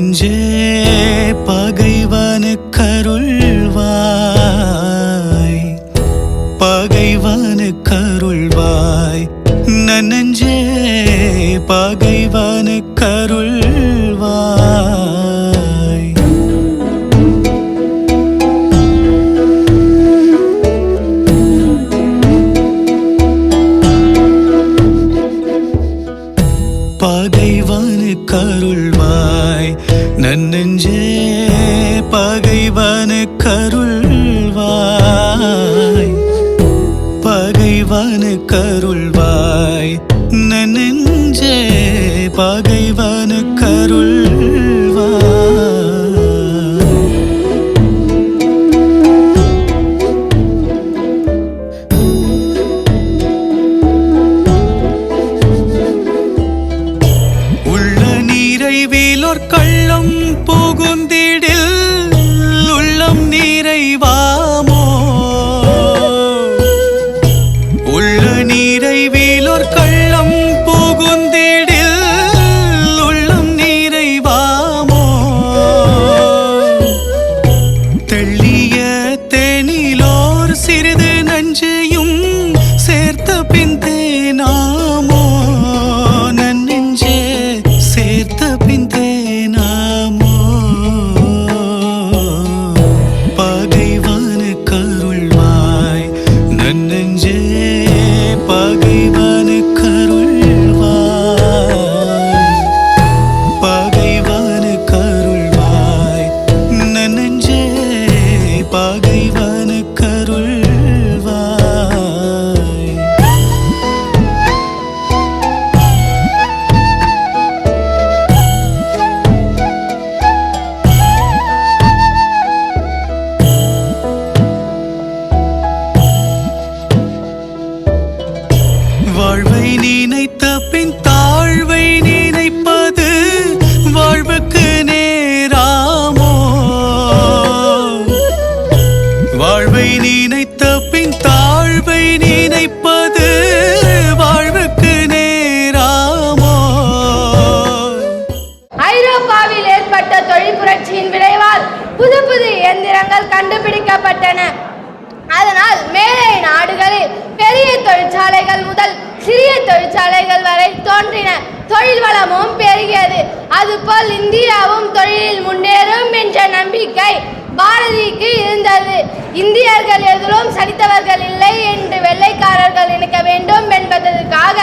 நெஞ்சே பகைவனு கருள் பகைவனு கருள்வாய் உள்ள நீரைவிலோர் கள்ளம் புகுந்திடில் சிறிது நஞ்சையும் தொழிற்சாலைகள் வரை தோன்றின. தொழில் வளமும் பெருகியது. அதுபோல் இந்தியாவும் தொழிலில் முன்னேறும் என்ற நம்பிக்கை பாரதிக்கு இருந்தது. இந்தியர்கள் எதிலும் சலித்தவர்கள் இல்லை என்று வெள்ளைக்காரர்கள் நினைக்க வேண்டும் என்பதற்காக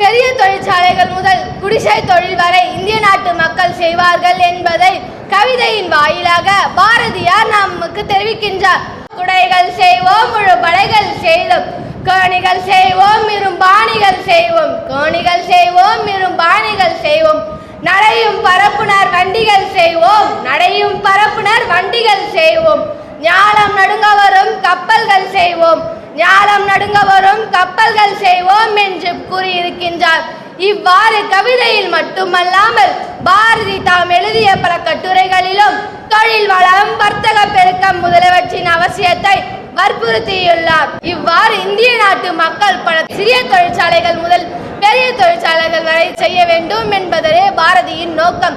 பெரிய தொழிற்சாலைகள் முதல் குடிசை தொழில் வரை இந்திய நாட்டு மக்கள் செய்வார்கள் என்பதை கவிதையின் வாயிலாக பாரதியார் நமக்கு தெரிவிக்கின்றார். குடைகள் செய்வோம் முழு படைகள் செய்தோம். கோணிகள் செய்வோம் இரும் பாணிகள் செய்வோம். கோணிகள் செய்வோம் இரும் பாணிகள் செய்வோம். நடையும் பரப்புனர் வண்டிகள் செய்வோம். நடையும் பரப்புனர் வண்டிகள் செய்வோம். ஞாலம் நடுங்க வரும் கப்பல்கள் செய்வோம். ஞாலம் நடுங்க வரும் கப்பல்கள் செய்வோம் என்று கூறியிருக்கின்றார். இவ்வாறு கவிதையில் மட்டுமல்லாமல் பாரதி தாம் எழுதிய பல கட்டுரைகளிலும் தொழில் வளம் வர்த்தக பெருக்கம் முதலியவற்றின் அவசியத்தை வற்புறுத்தியுள்ளார். இவ்வாறு இந்திய நாட்டு மக்கள் பல சிறிய தொழிற்சாலைகள் முதல் பெரிய தொழிற்சாலைகள் வரை செய்ய வேண்டும் என்பதே பாரதியின் நோக்கம்.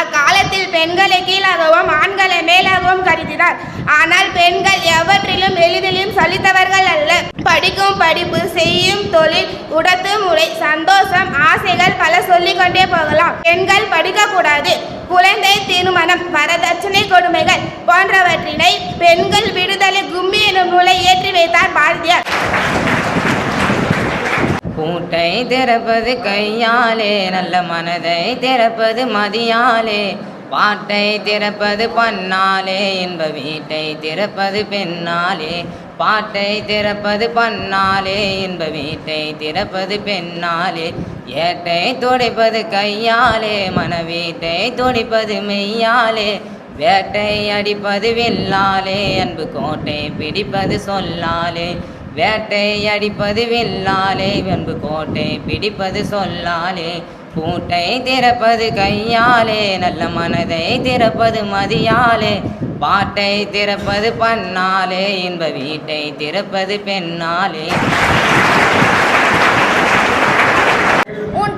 அக்காலத்தில் பெண்களை கீழாகவும் ஆண்களை மேலாகவும் கருதினார். ஆனால் பெண்கள் எவற்றிலும் எளிதிலும் சலித்தவர்கள் அல்ல. படிக்கும் படிப்பு செய்யும் தொழில் உடத்து முறை சந்தோஷம் ஆசைகள் பல சொல்லிக்கொண்டே போகலாம். பெண்கள் படிக்கக்கூடாது. குழந்தை திருமணம் வரதட்சணை கொடுமைகள் போன்றவற்றினை பெண்கள் விடுதலை கும்பி எனும் நூலை ஏற்றி வைத்தார் பாரதியார். பூட்டை திறப்பது கையாலே நல்ல மனதை திறப்பது மதியாலே. பாட்டை திறப்பது பண்ணாலே என்ப வீட்டை திறப்பது பெண்ணாலே. பாட்டை திறப்பது பண்ணாலே என்ப வீட்டை திறப்பது பெண்ணாலே. ஏட்டை துடைப்பது கையாலே மன வீட்டை மெய்யாலே. வேட்டை அடிப்பது வில்லாலே அன்பு கோட்டை பிடிப்பது சொல்லாலே. வேட்டை அடிப்பது வில்லாலே அன்பு கோட்டை பிடிப்பது சொல்லாலே. பூட்டை திறப்பது கையாலே நல்ல மனதை திறப்பது மதியாலே. பாட்டை திறப்பது பண்ணாலே இன்ப வீட்டை திறப்பது பெண்ணாலே.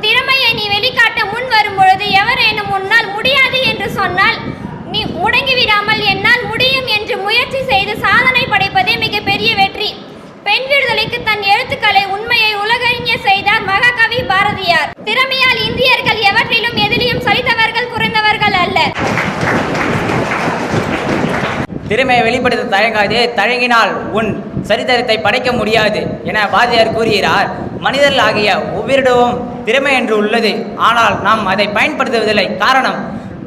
திறமையை நீ வெளிக்காட்ட முன் வரும் பொழுது எவரேனும் உன்னால் முடியாது என்று சொன்னால் நீ முடங்கிவிடாமல் என்னால் முடியும் என்று முயற்சி செய்து சாதனை படைப்பதே மிகப்பெரிய வெற்றி. பெண் விடுதலைக்கு தன் எழுத்துக்களை உண்மையை உலகறிஞ செய்தார் மகாகவி பாரதியார். திறமையால் இந்தியர்கள் எவற்றிலும் எதிலையும் சலித்தவர்கள் குறைந்தவர்கள் அல்ல. திறமையை வெளிப்படுத்த தயங்காதே தயங்கினால் உன் சரித்திரத்தை படைக்க முடியாது என பாரதியார் கூறுகிறார். மனிதர்கள் ஆகிய ஒவ்வொருடவும் திறமை என்று உள்ளது. ஆனால் நாம் அதை பயன்படுத்துவதில்லை. காரணம்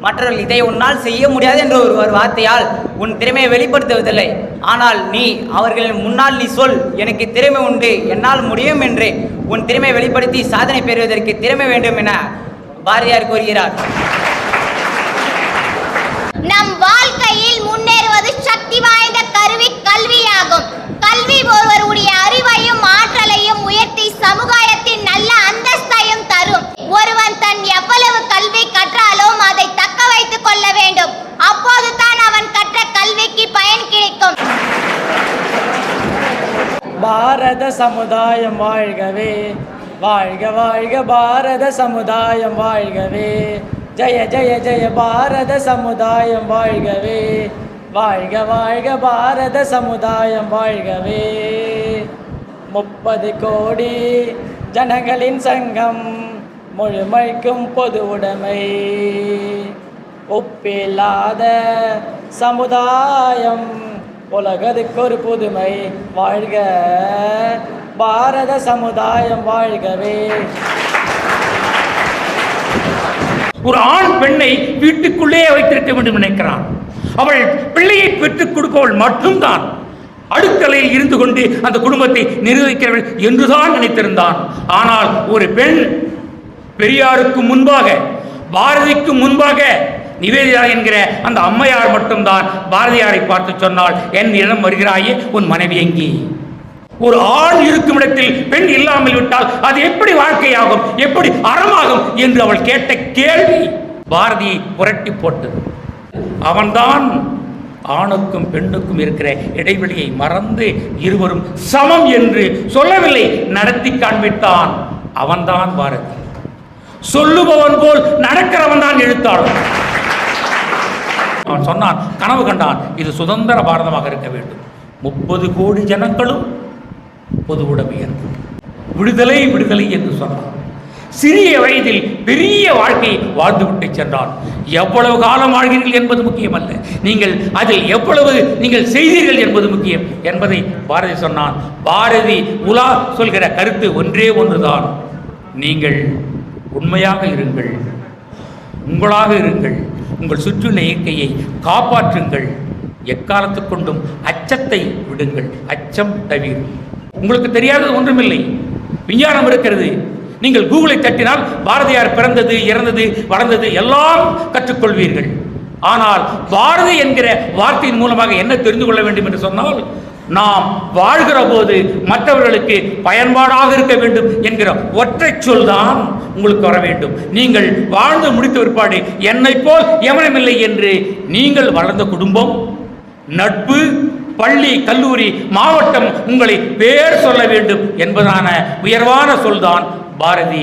மற்றவர்கள் இதை உன்னால் செய்ய முடியாது என்ற ஒரு ஒரு வார்த்தையால் உன் திறமையை வெளிப்படுத்துவதில்லை. ஆனால் நீ அவர்களின் முன்னால் நீ சொல் எனக்கு திறமை உண்டு என்னால் முடியும் என்று உன் திறமையை வெளிப்படுத்தி சாதனை பெறுவதற்கு திறமை வேண்டும் என பாரதியார் கூறுகிறார். நம் வாழ்க்கையில் முன்னேறுவது சக்தி வாய்ந்த கருவி கல்வியாகும். கல்வி ஒருவருடைய அறிவையும் ஆற்றலையும் உயர்த்தி சமுதாயத்தின் நல்ல அந்தஸ்தையும் தரும். ஒருவன் தன் எவ்வளவு கல்வி கற்றாலும் அதை தக்க வைத்துக் கொள்ள வேண்டும். அப்போதுதான் அவன் கற்ற கல்விக்கு பயன் கிடைக்கும். பாரத சமுதாயம் வாழ்கவே. வாழ்க வாழ்க பாரத சமுதாயம் வாழ்கவே. ஜெய ஜெய ஜெய பாரத சமுதாயம் வாழ்கவே. வாழ்க வாழ்க பாரத சமுதாயம் வாழ்கவே. முப்பது கோடி ஜனங்களின் சங்கம் முழுமைக்கும் பொது உடைமை. ஒப்பில்லாத சமுதாயம் உலகத்துக்கு ஒரு புதுமை. வாழ்க பாரத சமுதாயம் வாழ்கவே. ஒரு ஆண் பெண்ணை வீட்டுக்குள்ளே வைத்திருக்க வேண்டும் நினைக்கிறான். அவள் பிள்ளையை பெற்றுக் கொடுப்பவள் மட்டும்தான். அடுக்கலையில் இருந்து கொண்டு அந்த குடும்பத்தை நிர்வகிக்கிறவள் என்றுதான் நினைத்திருந்தான். ஆனால் ஒரு பெண் பெரியாருக்கு முன்பாக பாரதிக்கு முன்பாக நிவேதிதா என்கிற அந்த அம்மையார் மட்டும்தான் பாரதியாரை பார்த்து சொன்னால் என் இடம் வருகிறாயே உன் மனைவி எங்கே? ஒரு ஆண் இருக்கும் இடத்தில் பெண் இல்லாமல் விட்டால் அது எப்படி வாழ்க்கையாகும் எப்படி அறமாகும் என்று அவள் கேட்ட கேள்வி பாரதியை புரட்டி போட்டது. அவன்தான் ஆணுக்கும் பெண்ணுக்கும் இருக்கிற இடைவெளியை மறந்து இருவரும் சமம் என்று சொல்லவில்லை. நடத்தி காண்பித்தான். அவன்தான் பாரதி. சொல்லுபவன் போல் நடக்கிறவன் தான் எழுத்தாளன். அவன் சொன்னான் கனவு கண்டான் இது சுதந்திர பாரதமாக இருக்க வேண்டும். முப்பது கோடி ஜனங்களும் பொது உடைமை விடுதலை விடுதலை என்று சொன்னான். சிறிய வயதில் பெரிய வாழ்க்கையை வாழ்ந்துவிட்டு சென்றான். எவ்வளவு காலம் வாழ்கிறீர்கள் என்பது முக்கியம் அல்ல நீங்கள் அதில் எவ்வளவு நீங்கள் செய்தீர்கள் என்பது முக்கியம். என்பதை பாரதி சொன்னான். பாரதி உலா சொல்கிற கருத்து ஒன்றே ஒன்றுதான். நீங்கள் உண்மையாக இருங்கள். உங்களாக இருங்கள். உங்கள் சுற்றியுள்ள இயற்கையை காப்பாற்றுங்கள். எக்காலத்துக்கொண்டும் அச்சத்தை விடுங்கள். அச்சம் தவிர உங்களுக்கு தெரியாதது ஒன்றுமில்லை. விஞ்ஞானம் இருக்கிறது. நீங்கள் கூகுளை தட்டினால் பாரதியார் பிறந்தது இறந்தது வளர்ந்தது எல்லாம் கற்றுக்கொள்வீர்கள். ஆனால் பாரதி என்கிற வார்த்தையின் மூலமாக என்ன தெரிந்து கொள்ள வேண்டும் என்று சொன்னால் நாம் வாழ்கிற போது மற்றவர்களுக்கு பயன்பாடாக இருக்க வேண்டும் என்கிற ஒற்றை சொல் தான் உங்களுக்கு வர வேண்டும். நீங்கள் வாழ்ந்து முடித்த பிற்பாடு என்னை போல் எவனமில்லை என்று நீங்கள் வளர்ந்த குடும்பம் நட்பு பள்ளி கல்லூரி மாவட்டம் உங்களை பேர் சொல்ல வேண்டும் என்பதான உயர்வான சொல்தான் பாரதி.